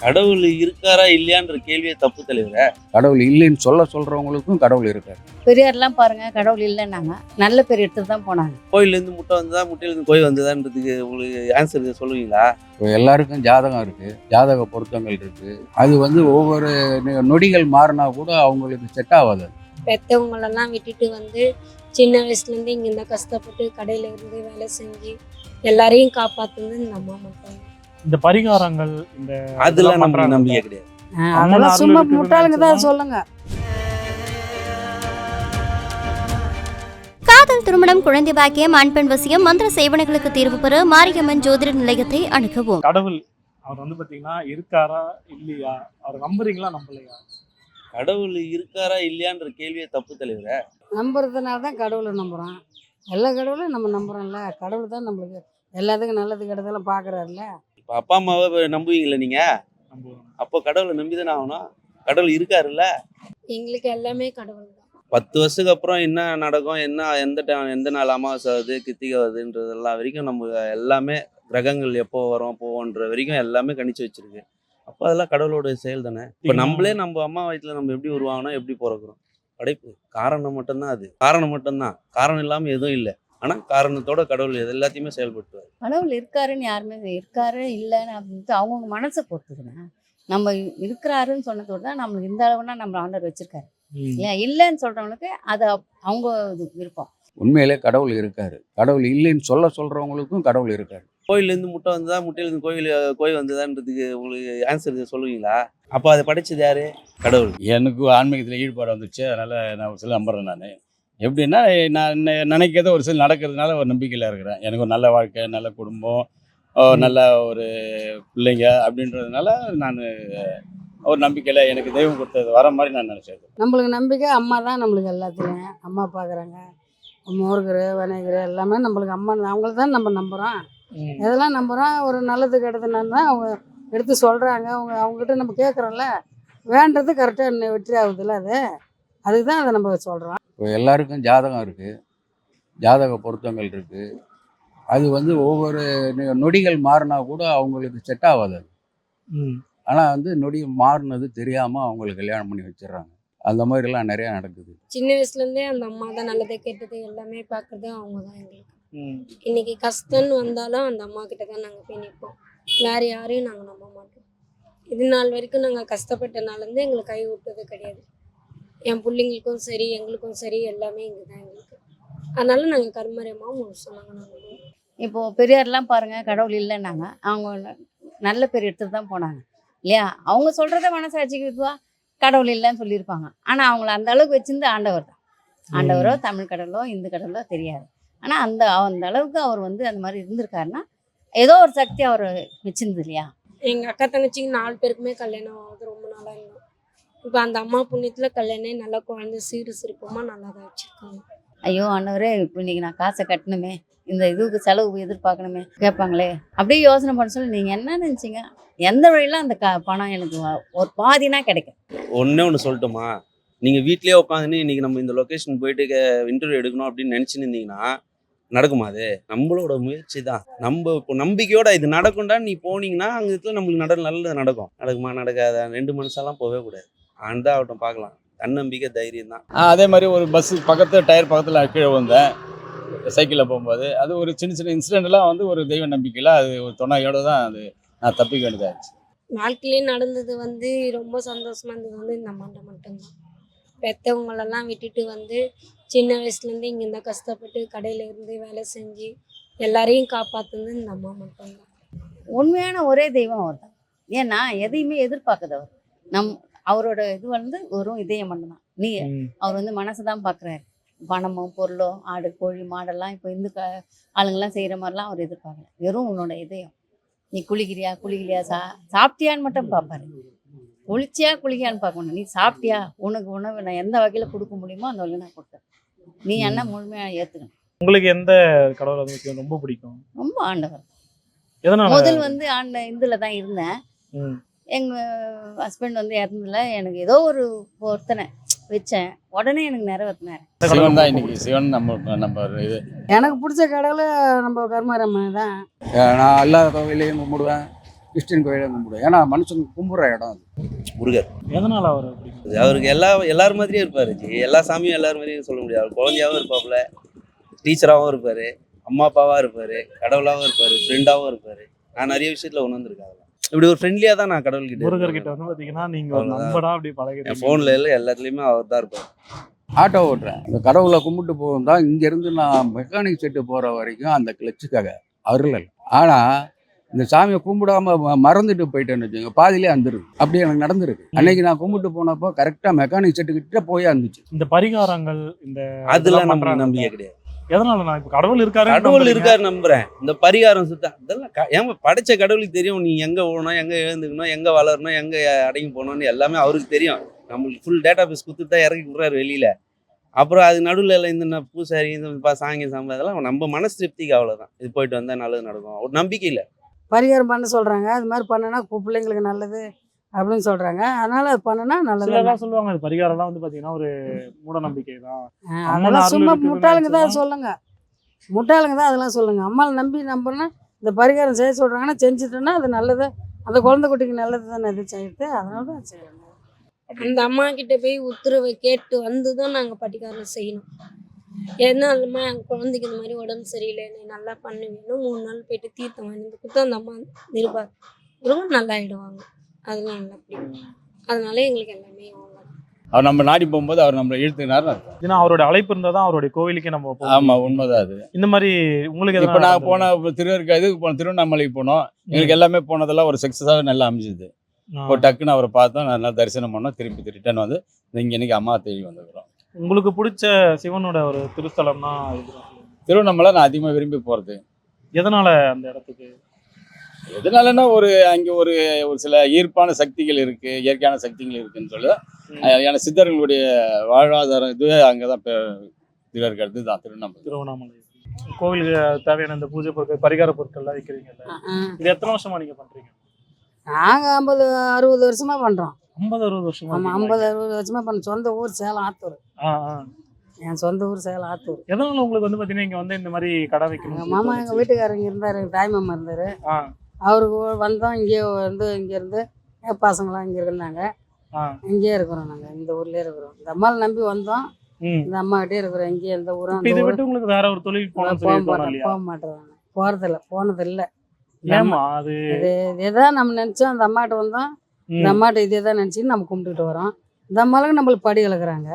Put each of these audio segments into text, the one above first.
கடவுள் இருக்காரா இல்லையான்ற கேள்வியே தப்பு தலைவர. கடவுள் இல்லைன்னு சொல்ல சொல்றவங்களுக்கும் கடவுள் இருக்காரு. பெரியார்லாம் பாருங்க கடவுள் இல்லைன்னாங்க. நல்ல பேர் எடுத்துட்டு தான் போனாங்க. கோயிலேருந்து முட்டை வந்ததா முட்டையிலேருந்து கோயில் வந்ததான்றதுக்கு உங்களுக்கு ஆன்சர் சொல்லுவீங்களா? இப்போ எல்லாருக்கும் ஜாதகம் இருக்கு ஜாதக பொருத்தங்கள் இருக்கு. அது வந்து ஒவ்வொரு நொ- நொடிகள் மாறினா கூட அவங்களுக்கு செட் ஆகாது. பெற்றவங்களெல்லாம் விட்டுட்டு வந்து சின்ன வயசுலேருந்து இங்கே இருந்தால் கஷ்டப்பட்டு கடையில் இருந்து வேலை செஞ்சு எல்லாரையும் காப்பாற்றுனது இந்த அம்மா மட்டும் இந்த பரிகாரங்கள் இந்த நமக்கு பண்றாங்க. நம்பிக்கை கிடையாது. அதெல்லாம் சும்மா முட்டாளுங்க தான். சொல்லுங்க. காதல் திருமணம் குழந்தை பாக்கியம் ஆண் பெண் வசியம் மந்திர சேவனைகளுக்கு தீர்வு பெற மாரியம்மன் ஜோதிட நிலையத்தை அணுகவும். கடவுள் அவர் வந்து பாத்தீங்கன்னா இருக்காரா இல்லையா? அவர் நம்புறீங்களா நம்பலையா? கடவுள் இருக்காரா இல்லையான்ற கேள்வியே தப்பு தலைவர. நம்புறதுனால தான் கடவுளை நம்புகிறோம் எல்லா கடவுளையும் நம்ம நம்புறோம்ல. கடவுள் தான் நம்மளுக்கு எல்லாத்துக்கும் நல்லது கெட்டதெல்லாம் பார்க்குறாருல இப்போ அப்பா அம்மாவை நம்புவீங்களா நீங்க? நம்புவோம். அப்போ கடவுளை நம்பி தானே ஆகணும்? கடவுள் இருக்காருல்ல? எங்களுக்கு எல்லாமே கடவுள் தான். பத்து வருஷத்துக்கு அப்புறம் என்ன நடக்கும்? என்ன எந்த டைம் எந்த நாள் அமாவாசை வருது கித்திகை வருதுன்றது எல்லாம் வரைக்கும் நம்ம எல்லாமே கிரகங்கள் எப்போ வரும் போவோன்ற வரைக்கும் எல்லாமே கணிச்சு வச்சிருக்கு. அப்போ அதெல்லாம் கடவுளோட செயல் தானே? இப்போ நம்மளே நம்ம அம்மா வயிற்றுல நம்ம எப்படி உருவாகணும் எப்படி பிறக்கிறோம்? படைப்பு. காரணம் மட்டும்தான் அது. காரணம் மட்டும்தான். காரணம் இல்லாமல் எதுவும் இல்லை. ஆனால் காரணத்தோட கடவுள் இது எல்லாத்தையுமே செயல்படுத்துவார். கடவுள் இருக்காருன்னு யாருமே இருக்காரு இல்லைன்னு அப்படின்ட்டு அவங்கவுங்க மனசை பொறுத்துக்கணும் நம்ம இருக்கிறாருன்னு சொன்னதோடு தான் நம்மளுக்கு இந்த அளவுனா நம்ம ஆண்டவர் வச்சிருக்காரு. இல்லையா? இல்லைன்னு சொல்றவங்களுக்கு அது அவங்க இது விருப்பம். உண்மையிலே கடவுள் இருக்காரு. கடவுள் இல்லைன்னு சொல்ல சொல்றவங்களுக்கும் கடவுள் இருக்காரு. கோயிலேருந்து முட்டை வந்ததா முட்டையிலேருந்து கோயில் கோயில் வந்ததான்றதுக்கு உங்களுக்கு ஆன்சர் சொல்லுவீங்களா? அப்போ அதை படைச்சது யாரு? கடவுள். எனக்கு ஆன்மீகத்தில் ஈடுபாடு வந்துச்சு அதனால் நான் ஒரு சில நம்புறேன் நான். எப்படின்னா நான் நினைக்கிறத ஒரு சில நடக்கிறதுனால ஒரு நம்பிக்கையில் இருக்கிறேன். எனக்கு ஒரு நல்ல வாழ்க்கை நல்ல குடும்பம். நல்ல ஒரு பிள்ளைங்க அப்படின்றதுனால நான் ஒரு நம்பிக்கையில் எனக்கு தெய்வம் கொடுத்தது வர மாதிரி நான் நினச்சது. நம்மளுக்கு நம்பிக்கை அம்மா தான் நம்மளுக்கு எல்லாத்துலையும். அம்மா பார்க்குறாங்க முருகர் விநாயகர் எல்லாமே நம்மளுக்கு அம்மா அவங்கள தான் நம்ம நம்புகிறோம் எதெல்லாம் நம்புகிறோம் ஒரு நல்லது கெட்டதுன்னா தான் அவங்க எடுத்து சொல்கிறாங்க அவங்க அவங்ககிட்ட நம்ம கேட்குறோம்ல. வேண்டது கரெக்டாக வெற்றி ஆகுதுல்ல அது? அதுக்கு தான் அதை நம்ம சொல்கிறோம் இப்போ எல்லாருக்கும் ஜாதகம் இருக்கு. ஜாதக பொருத்தங்கள் இருக்கு. அது வந்து ஒவ்வொரு நொடிகள் மாறினா கூட அவங்களுக்கு செட் ஆகாது. ஆனால் வந்து நொடி மாறினது தெரியாமல் அவங்களுக்கு கல்யாணம் பண்ணி வச்சிடுறாங்க அந்த மாதிரிலாம் நிறையா நடக்குது. சின்ன வயசுலேருந்தே அந்த அம்மா தான் நல்லது கெட்டது எல்லாமே பார்க்குறது அவங்க தான் எங்களுக்கு. ம். இன்னைக்கு கஷ்டம்னு வந்தாலும் அந்த அம்மா கிட்ட தான் நாங்கள் போய் நிற்போம் வேறு யாரையும் நாங்கள் நம்ப மாட்டோம். இது நாள் வரைக்கும் நாங்கள் கஷ்டப்பட்டனாலேருந்து எங்களுக்கு கை விட்டது கிடையாது. என் பிள்ளைங்களுக்கும் சரி எங்களுக்கும் சரி எல்லாமே இங்கே தான் எங்களுக்கு. அதனால நாங்கள் கருமரியமாக முழுசும் நாங்கள் நம்புவோம் இப்போ பெரியார்லாம் பாருங்க கடவுள் இல்லைன்னாங்க. அவங்க நல்ல பேர் எடுத்துட்டு தான் போனாங்க. இல்லையா? அவங்க சொல்றத மனசாட்சிக்கு இதுவா? கடவுள் இல்லைன்னு சொல்லியிருப்பாங்க. ஆனா அவங்கள அந்த அளவுக்கு வச்சிருந்து ஆண்டவர் தான். ஆண்டவரோ தமிழ் கடவுளோ இந்து கடவுளோ தெரியாது. ஆனா அந்த அந்த அளவுக்கு அவர் வந்து அந்த மாதிரி இருந்திருக்காருன்னா ஏதோ ஒரு சக்தி அவர் வச்சிருந்தது இல்லையா? எங்கள் அக்கா தங்கச்சிங்க நாலு பேருக்குமே கல்யாணம் ஆகுது ரொம்ப நாளாக இப்போ அந்த அம்மா புண்ணியத்தில் கல்யாணம் நல்லா குழந்தை சீரு சிறப்பமாக நல்லா தான் வச்சுருக்காங்க. ஐயோ ஆண்டவரே இப்போ இன்னைக்கு நான் காசை கட்டணுமே இந்த இதுக்கு செலவு எதிர்பார்க்கணுமே கேட்பாங்களே அப்படியே யோசனை பண்ண சொல்லி நீங்கள் என்ன நினச்சிங்க? எந்த வழியில அந்த க பணம் எனக்கு ஒரு பாதினா கிடைக்கும்? ஒண்ணே ஒன்று சொல்லட்டுமா? நீங்கள் வீட்லயே உட்காந்துன்னு இன்னைக்கு நம்ம இந்த லொக்கேஷன் போயிட்டு இன்டர்வியூ எடுக்கணும் அப்படின்னு நினச்சின்னு இருந்தீங்கன்னா நடக்குமா அது? நம்மளோட முயற்சி தான். நம்ம இப்போ நம்பிக்கையோட இது நடக்கும்டா நீ போனீங்கன்னா அங்கே இடத்துல நம்மளுக்கு நட நல்லது நடக்கும். நடக்குமா நடக்காத? ரெண்டு மனுஷெல்லாம் போகவே கூடாது. ஆண்டா ஆகட்டும் பார்க்கலாம். தன்னம்பிக்கை தைரியம் தான். அதே மாதிரி ஒரு பஸ்ஸு பக்கத்து டயர் பக்கத்தில் கீழே வந்தேன் சைக்கிளில் போகும்போது அது ஒரு சின்ன சின்ன இன்சிடெண்ட்லாம் வந்து ஒரு தெய்வ நம்பிக்கையில் அது ஒரு துணையோடு தான் அது நான் தப்பிக்க வேண்டியதாச்சு வாழ்க்கையிலே நடந்தது வந்து ரொம்ப சந்தோஷமா இருந்தது வந்து இந்த அம்மாண்ட மட்டும்தான். பெற்றவங்களெல்லாம் விட்டுட்டு வந்து சின்ன வயசுலேருந்து இங்கே இருந்தால் கஷ்டப்பட்டு கடையில் இருந்து வேலை செஞ்சு எல்லாரையும் காப்பாற்றுனது இந்த அம்மா மட்டும்தான். உண்மையான ஒரே தெய்வம் அவர் தான் ஏன்னா எதையுமே எதிர்பார்க்காதவர். நம் அவரோட இது வந்து வெறும் இதயம் மட்டும்தான். நீ. அவர் வந்து மனசு தான் பார்க்குறாரு பணமோ பொருளோ ஆடு கோழி மாடெல்லாம் இப்போ இந்து க ஆளுங்கெல்லாம் செய்கிற மாதிரிலாம் அவர் எதிர்பார்க்கல. வெறும் உன்னோட இதயம். நீ குளிக்கிறியா குளிக்கலையா? சா சாப்பிட்டியான்னு மட்டும் பார்ப்பாரு குளிச்சியா குளிக்கியான்னு பார்க்க மாட்டேன் நீ சாப்பிட்டியா? உனக்கு உணவு நான் எந்த வகையில் கொடுக்க முடியுமோ அந்த வகையில் நான் கொடுத்தேன் நீ என்ன முழுமையாக ஏற்றுக்கணும் உங்களுக்கு எந்த கடவுளை ரொம்ப பிடிக்கும்? ரொம்ப ஆண்டவர். முதல் வந்து ஆண்ட இதில் தான் இருந்தேன். எங்கள் ஹஸ்பண்ட் வந்து இறந்ததுல எனக்கு ஏதோ ஒரு பொருத்தனை வச்சேன். உடனே எனக்கு நிறைவேற்றினார் சிவன் தான் இன்னைக்கு சிவன் நம்ம நம்ம இது. எனக்கு பிடிச்ச கடவுள் நம்ம கர்மரம்மன் தான். நான் எல்லா கோவிலையும் கும்பிடுவேன் கிறிஸ்டின் கோயிலை கும்பிடுவோம் ஏன்னா மனுஷங்க கும்பிட்ற இடம் அது. முருகர். எதனால அவர் அவருக்கு எல்லா எல்லார் மாதிரியும் இருப்பாரு ஜி. எல்லா சாமியும் எல்லார் மாதிரியும் சொல்ல முடியாது. அவர் குழந்தையாவும் இருப்பாப்புல. டீச்சராகவும் இருப்பாரு. அம்மா அப்பாவா இருப்பாரு. கடவுளாகவும் இருப்பாரு. ஃப்ரெண்டாகவும் இருப்பாரு. நான் நிறைய விஷயத்துல உணர்ந்திருக்கேன் அதெல்லாம். இப்படி ஒரு ஃப்ரெண்ட்லியா தான் நான் கடவுள்கிட்ட முருகர் இருப்பேன். கிட்ட வந்து பாத்தீங்கன்னா நீங்க ஒரு. நம்பரா அப்படி பழகிறீங்க. ஃபோன்ல எல்லாம் எல்லாத்துலயுமே அவர் தான் இருப்பார். ஆட்டோ ஓட்டுறேன். இந்த கடவுளை கும்பிட்டு போகும் தான் இங்கேருந்து நான் மெக்கானிக் செட்டு போகிற வரைக்கும் அந்த கிளச்சுக்காக அருளல் ஆனால் இந்த சாமியை கும்பிடாம மறந்துட்டு போயிட்டேன்னு வச்சுங்க பாதியிலே வந்துருக்கு அப்படி எனக்கு நடந்திருக்கு. அன்னைக்கு நான் கும்பிட்டு போனப்போ கரெக்டாக மெக்கானிக் செட்டு கிட்ட போய் இருந்துச்சு இந்த பரிகாரங்கள் இந்த அதெல்லாம் நம்ம. நம்பிக்கை கிடையாது. எதனால நான் இப்ப கடவுள் இருக்காரு கடவுள் இருக்காரு நம்புறேன். இந்த பரிகாரம் சுத்தம் அதெல்லாம் க- ஏன் படைச்ச கடவுளுக்கு தெரியும். நீ எங்க ஓடணும் எங்க எழுந்துக்கணும் எங்க வளரணும் எங்க அடங்கி போகணும்னு எல்லாமே அவருக்கு தெரியும். நம்மளுக்கு ஃபுல் டேட்டா பேஸ் கொடுத்து தான் இறக்கி விடுறாரு வெளியில. அப்புறம் அது நடுவில் எல்லாம் இந்த பூசாரி இந்த ப- சாங்கி சாம்பல் அதெல்லாம் நம்ம மனசு திருப்திக்கு அவ்வளோதான் இது போயிட்டு வந்தால் நல்லது நடக்கும். ஒரு நம்பிக்கை இல்லை. பரிகாரம் பண்ண சொல்கிறாங்க அது மாதிரி பண்ணுனா பிள்ளைங்களுக்கு நல்லது. அப்படின்னு சொல்கிறாங்க அதனால் அது பண்ணுனா நல்லது சொல்லுவாங்க இது பரிகாரம்லாம் வந்து பாத்தீங்கன்னா ஒரு மூட நம்பிக்கை தான் அதெல்லாம் சும்மா முட்டாளுங்க தான் சொல்லுங்க. முட்டாளுங்க தான் அதெல்லாம் சொல்லுங்க. அம்மாவை நம்பி நம்புனா இந்த பரிகாரம் செய்ய சொல்கிறாங்கன்னா செஞ்சுட்டோன்னா அது நல்லது. அந்த குழந்தை குட்டிக்கு நல்லது தானே இது செய்யுது அதனால தான் செய்யணும் அந்த அம்மா கிட்ட போய் உத்தரவை கேட்டு வந்து தான் நாங்கள் பட்டிக்காரம் செய்யணும். ஏன்னா அம்மா என் குழந்தைக்கு இந்த மாதிரி உடம்பு சரியில்லை நீ நல்லா பண்ணுவீன்னு மூணு நாள் போயிட்டு தீர்த்தம் வாங்கி வந்து கொடுத்து அந்த அம்மா இவங்க நல்லா ஆயிடுவாங்க. அதெல்லாம் நல்லா பிடிக்கும் அதனால எங்களுக்கு எல்லாமே. அவர் நம்ம நாடி போகும்போது அவர் நம்மளை இழுத்துக்கினாரு ஏன்னா அவருடைய அழைப்பு இருந்தா தான் அவருடைய கோவிலுக்கே நம்ம போக ஆமா முடியும். உண்மைதான் அது இந்த மாதிரி உங்களுக்கு இப்போ நான்? போன இப்போ திருவருக்கா இதுக்கு போன திருவண்ணாமலைக்கு போனோம் எங்களுக்கு எல்லாமே போனதெல்லாம் ஒரு சக்ஸஸாக நல்லா அமைஞ்சுது. இப்போ டக்குன்னு அவரை பார்த்தோம் நல்லா தரிசனம் பண்ணோம் திருப்பி ரிட்டர்ன் வந்து இங்கே இன்னைக்கு அம்மா தேடி வந்துக்கிறோம் உங்களுக்கு பிடிச்ச சிவனோட ஒரு திருத்தலம்னா. திருவண்ணாமலை நான் அதிகமாக விரும்பி போகிறது எதனால அந்த இடத்துக்கு எதனாலன்னா ஒரு அங்கே ஒரு ஒரு சில ஈர்ப்பான சக்திகள் இருக்கு இயற்கையான சக்திகள் இருக்குன்னு சொல்லி ஏன்னா சித்தர்களுடைய வாழ்வாதாரம் இதுவே அங்கே தான் திருவருக்கடுத்து தான் திருவண்ணாமலை. திருவண்ணாமலை. கோவிலுக்கு தேவையான இந்த பூஜை பொருட்கள் பரிகார பொருட்கள்லாம் விற்கிறீங்கல்ல இது எத்தனை வருஷமா நீங்க பண்றீங்க? நாங்கள் ஐம்பது அறுபது வருஷமாக பண்ணுறோம் ஐம்பது அறுபது வருஷமா ஆமாம்? ஐம்பது அறுபது வருஷமாக பண்ண சொந்த ஊர் சேலம் ஆத்தூர். என் சொந்த ஊர் சேலம் ஆத்தூர். எதனால உங்களுக்கு வந்து பாத்தீங்கன்னா இங்க வந்து இந்த மாதிரி கடை வைக்கணும் மாமா எங்கள் வீட்டுக்காரங்க இருந்தார் எங்கள் தாய் மாமா இருந்தார். ஆ, அவருக்கு வந்தோம் இங்கே வந்து இங்கேருந்து பசங்களாம் இங்கே ஆ. இங்கேயே இருக்கிறோம் நாங்கள் இந்த ஊர்லேயே இருக்கிறோம். இந்த அம்மாவை நம்பி வந்தோம். இந்த அம்மாகிட்டே இருக்கிறோம். இங்கே எந்த ஊரும் இதை விட்டு உங்களுக்கு வேற ஒரு தொழில் போக மாட்டேன் போக மாட்டேன் போகிறதில்ல போனதில்லை. அது இது நம்ம நினச்சோம். அந்த அம்மாட்ட வந்தோம். இந்த அம்மாட்ட இதே தான் நினச்சின்னு நம்ம கும்பிட்டுட்டு வரோம். இந்த அம்மாவுக்கு நம்மளுக்கு படி இழக்கிறாங்க.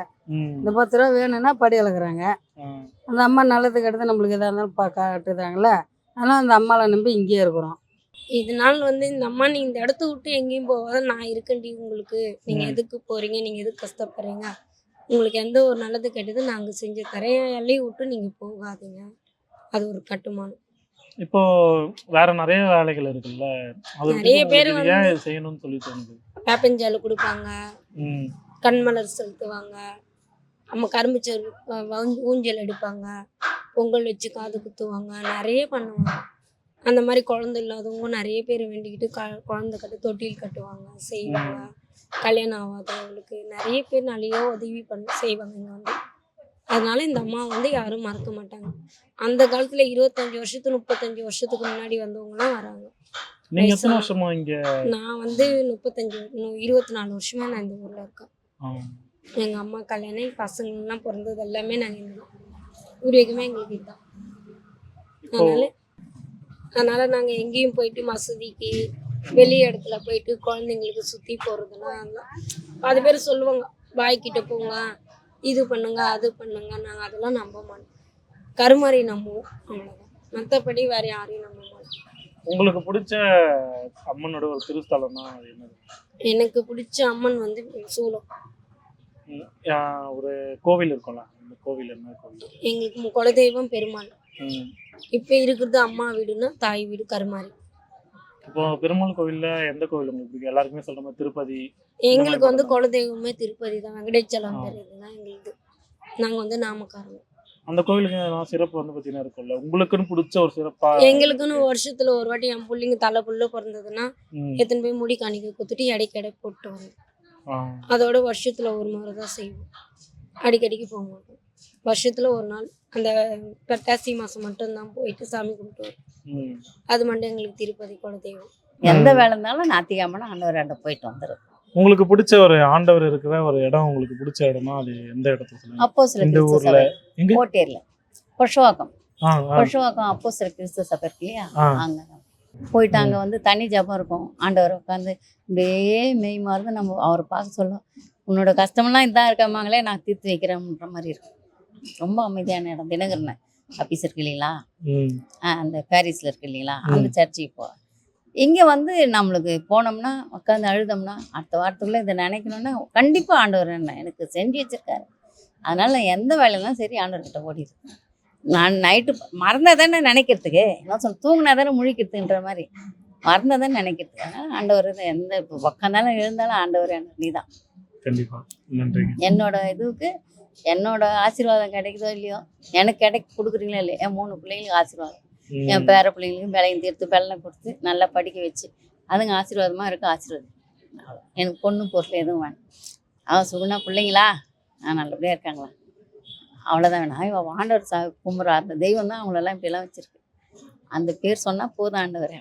இந்த பத்து ரூபா வேணும்னா படி இழக்கிறாங்க. அந்த அம்மா நல்லதுக்கு எடுத்து நம்மளுக்கு எதாக இருந்தாலும் பா காட்டுதாங்களே ஆனால் அந்த அம்மாவை நம்பி இங்கேயே இருக்கிறோம். இதனால வந்து இந்த அம்மா நீ இந்த இடத்த விட்டு எங்கேயும் போகாத நான் இருக்கேன்டி உங்களுக்கு. நீங்க. எதுக்கு போறீங்க? நீங்க எதுக்கு கஷ்டப்படுறீங்க? உங்களுக்கு எந்த ஒரு நல்லது கெட்டது நாங்க செஞ்சு தரேன் எல்லையை விட்டு நீங்க போகாதீங்க. அது ஒரு கட்டுமானம். இப்போ வேற நிறைய வேலைகள் இருக்குல்ல? அது நிறைய பேர் இது வந்து- ஏன் செய்யணும்னு சொல்லி தோணுது வேப்பஞ்சாலு கொடுப்பாங்க. ம், கண்மலர் செலுத்துவாங்க. நம்ம கரும்புச்சோறு அஹ் வௌ- ஊஞ்சல் எடுப்பாங்க. பொங்கல் வச்சு காது குத்துவாங்க. நிறைய பண்ணுவாங்க. அந்த மாதிரி குழந்தை இல்லாதவங்க நிறைய பேர் வேண்டிக்கிட்டு க குழந்தை கட்டு தொட்டில் கட்டுவாங்க செய்வாங்க. கல்யாணம் ஆகாதவங்களுக்கு நிறைய பேர் நிறைய உதவி பண்ண செய்வாங்க இங்கே வந்து. அதனால இந்த அம்மா வந்து யாரும் மறக்க மாட்டாங்க. அந்த காலத்துல இருபத்தஞ்சு வருஷத்து முப்பத்தஞ்சு வருஷத்துக்கு முன்னாடி வந்தவங்கலாம் வராங்க. நீங்க எத்தனை வருஷமா இங்க? நான் வந்து முப்பத்தஞ்சு இருபத்தி நாலு வருஷமா நான் இந்த ஊர்ல இருக்கேன். ஆ, எங்கள் அம்மா கல்யாணம் என் பசங்கள்லாம் பிறந்தது எல்லாமே நாங்கள் இங்கே பூர்வீகமே எங்களுக்கு இதுதான். அதனால அதனால நாங்கள் எங்கேயும் போயிட்டு மசூதிக்கு வெளி இடத்துல போயிட்டு குழந்தைங்களுக்கு சுற்றி போகிறதுலாம் பாதி பேர் சொல்லுவாங்க பாய்கிட்ட போங்க இது பண்ணுங்க அது பண்ணுங்க. நாங்கள் அதெல்லாம் நம்ப மாட்டோம். கருமாரி நம்புவோம் அவ்வளோதான் மற்றபடி வேறு யாரையும் நம்ப மாட்டோம். உங்களுக்கு பிடிச்ச அம்மனோட ஒரு திருஸ்தலம்னா அது என்னது? எனக்கு பிடிச்ச அம்மன் வந்து சூலம் ஒரு கோவில் இருக்கும்ல? கோவில் என்ன கோவில்? எங்களுக்கு குலதெய்வம் பெருமாள். இப்போ இருக்கிறது அம்மா வீடுன்னா தாய் வீடு கருமாரி. இப்போ பெருமாள் கோவில்ல எந்த கோவில் உங்களுக்கு எல்லாருக்குமே சொல்ற மாதிரி திருப்பதி எங்களுக்கு வந்து குலதெய்வமே திருப்பதி தான். வெங்கடேச்சலம் இதுதான் எங்களுக்கு. நாங்கள் வந்து நாமக்காரங்க அந்த கோவிலுக்கு சிறப்பு வந்து பார்த்தீங்கன்னா இருக்கும்ல? உங்களுக்குன்னு பிடிச்ச ஒரு சிறப்பா எங்களுக்குன்னு வருஷத்துல ஒரு வாட்டி என் பிள்ளைங்க தலை புள்ள பிறந்ததுன்னா எத்தனை போய் முடி காணிக்க குத்துட்டு இடைக்கு எடை போட்டு வரோம் அதோட வருஷத்துல ஒரு முறை தான் செய்வோம். அடிக்கடிக்கு போக மாட்டோம். வருஷத்துல ஒரு நாள். அந்த புரட்டாசி மாசம் மட்டும்தான் போயிட்டு சாமி கும்பிட்டு. அது மட்டும் எங்களுக்கு திருப்பதி குலதெய்வம். எந்த ம். வேலை இருந்தாலும் ஞாத்திக்காமனா ஆண்டவர் ஆண்ட போயிட்டு வந்துடும் உங்களுக்கு பிடிச்ச ஒரு ஆண்டவர் இருக்கிற ஒரு இடம் உங்களுக்கு பிடிச்ச இடமா? அது எந்த இடத்துல சொல்லுங்க அப்போ சில இந்த கிறிஸ்து ஊர்ல. கோட்டேரியில் பொஷவாக்கம் பொஷவாக்கம் அப்போ சில கிறிஸ்து சபை இருக்கு இல்லையா. அங்க போயிட்டு அங்க வந்து தனி ஜபம் இருக்கும். ஆண்டவர் உட்காந்து இப்படியே மெய் மறந்து நம்ம அவரை பார்க்க சொல்லும். உன்னோட கஷ்டமெல்லாம் இதான் இருக்காமாங்களே நான் தீர்த்து வைக்கிறேன்ற மாதிரி இருக்கும். ரொம்ப அமைதியான இடம். தினகரன் ஆஃபீஸ் இருக்கு இல்லைங்களா? அந்த பாரிஸில் இருக்கு இல்லைங்களா? அந்த சர்ச்சுக்கு போ. இங்கே வந்து நம்மளுக்கு போனோம்னா உட்காந்து அழுதோம்னா அடுத்த வாரத்துக்குள்ளே இதை நினைக்கணும்னா கண்டிப்பாக ஆண்டவர் என்ன எனக்கு செஞ்சு வச்சிருக்காரு. அதனால நான் எந்த வேலையெல்லாம் சரி ஆண்டவர்கிட்ட ஓடிடு. நான் நைட்டு மறந்தா தானே நினைக்கிறதுக்கு? என்ன சொல்ல தூங்கினா தானே முழிக்கிறதுன்ற மாதிரி. மறந்தா தானே நினைக்கிறதுக்கு. அதனால ஆண்டவர் எந்த இப்போ உக்காந்தாலும் எழுந்தாலும் ஆண்டவர் நீ தான் என்னோட இதுவுக்கு என்னோட ஆசீர்வாதம் கிடைக்குதோ இல்லையோ எனக்கு கிடைக்க கொடுக்குறீங்களோ இல்லையோ என் மூணு பிள்ளைங்களுக்கு ஆசீர்வாதம். என் பேர பிள்ளைங்களுக்கும் விலையும் தீர்த்து வெள்ளம் கொடுத்து நல்லா படிக்க வச்சு அதுங்க ஆசீர்வாதமாக இருக்க ஆசீர்வாதம். எனக்கு பொண்ணு பொருள் எதுவும் வேணும். அவன் சுகுணா பிள்ளைங்களா? நான் நல்லபடியாக இருக்காங்களா? அவ்வளோதான் வேணும். இவன் ஆண்டவர் சா கும்புறா அந்த தெய்வம் தான் அவங்களெல்லாம் இப்படியெல்லாம் வச்சுருக்கு. அந்த பேர் சொன்னால் போதும் ஆண்டவர்.